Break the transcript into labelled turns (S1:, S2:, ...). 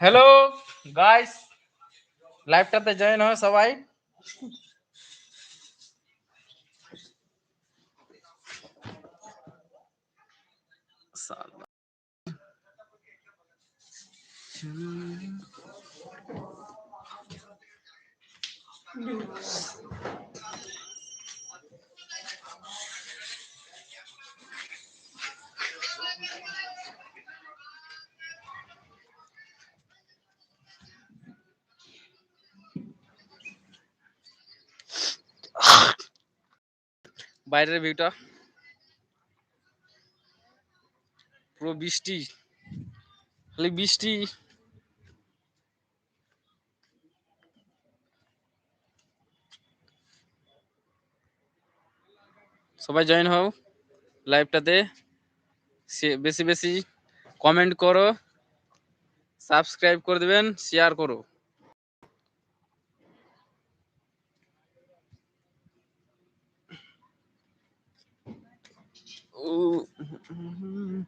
S1: Hello guys লাইভটাতে join হয় সবাই সালা। বাইরের ভিউটা। পুরো বৃষ্টি। খালি বৃষ্টি। সবাই জয়েন হও লাইভটাতে। বেশি বেশি কমেন্ট করো। সাবস্ক্রাইব করে দেবেন শেয়ার করো। Mm-hmm.